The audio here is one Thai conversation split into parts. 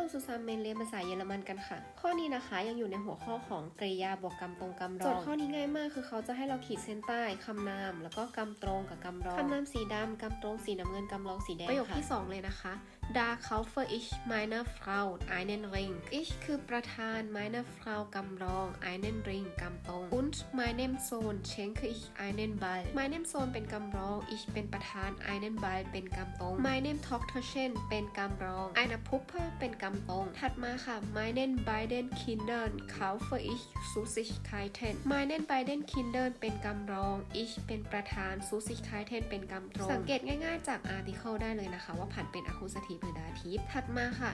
Hello ซูซานเมนเรียนภาษาเยอรมันกันค่ะ ข้อนี้นะคะยังอยู่ในหัวข้อของกริยาบวกกรรมตรงกรรมรองโจทย์ข้อนี้ง่ายมากคือเขาจะให้เราขีดเส้นใต้คำนาม แล้วก็กรรมตรงกับกรรมรองคำนามสีดำกรรมตรงสีน้ำเงินกรรมรองสีแดงประโยคที่ 2 เลยนะคะ Da kaufe ich meiner Frau einen Ring ich คือประธาน meine Frau กำรอง einen Ring กำตรง und meinem Sohn schenke ich einen Ball meinem Sohn เป็นกำรอง ich เป็นประธาน einen Ball เป็นกำตรง meinem Tochterchen เป็นกำรอง eine Puppe เป็นกำตรง ถัดมาค่ะ meinen beiden Kindern kaufe ich Süßigkeiten meinen beiden Kindern เป็นกำรอง ich เป็นประธาน Süßigkeiten เป็นกำตรง สังเกตง่ายๆจาก article ได้เลยนะคะ ว่าผันเป็น accusative หรือ dative ถัดมาค่ะ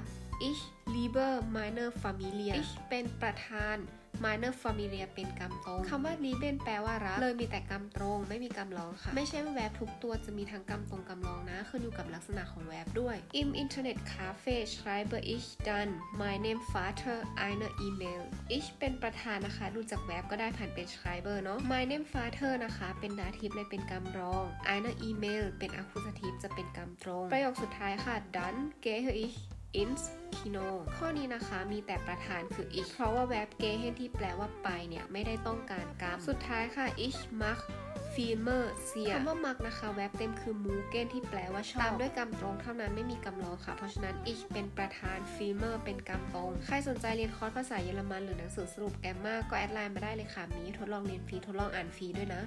ich liebe meine Familie ich เป็นประธาน minor familia เป็นกรรมตรงคำว่า lieben แปลว่ารักเลยมีแต่กรรมตรงไม่มีกรรมรองค่ะ ไม่ใช่ว่าแวบทุกตัวจะมีทั้งกรรมตรงกรรมรองนะ ขึ้นอยู่กับลักษณะของแวบด้วย im Internet Cafe schreibe ich dann meinem Vater eine E-Mail ich เป็นประธานนะคะ ดูจากแวบก็ได้ผ่านเป็น schreiber เนาะ meinem Vater นะคะ เป็น dative เลยเป็นกรรมรอง eine E-Mail เป็น accusative จะเป็นกรรมตรง ประโยคสุดท้ายค่ะ dann gehe ich ins Kino ข้อนี้นะคะมีแต่ประธานคือ ich เพราะว่าแวบ gehen ที่แปลว่าไปเนี่ย ไม่ได้ต้องการกรรม สุดท้ายค่ะ ich mag Filme sehr คำว่า mag นะคะ แวบเต็มคือ mugen ที่แปลว่าชอบ ตามด้วยกรรมตรงเท่านั้นไม่มีกรรมรองค่ะ เพราะฉะนั้น ich เป็นประธาน Filme เป็นกรรมตรง ใครสนใจเรียนคอร์สภาษาเยอรมันหรือหนังสือสรุปแกมมาก็แอดไลน์มาได้เลยค่ะ มีทดลองเรียนฟรีทดลองอ่านฟรีด้วยนะ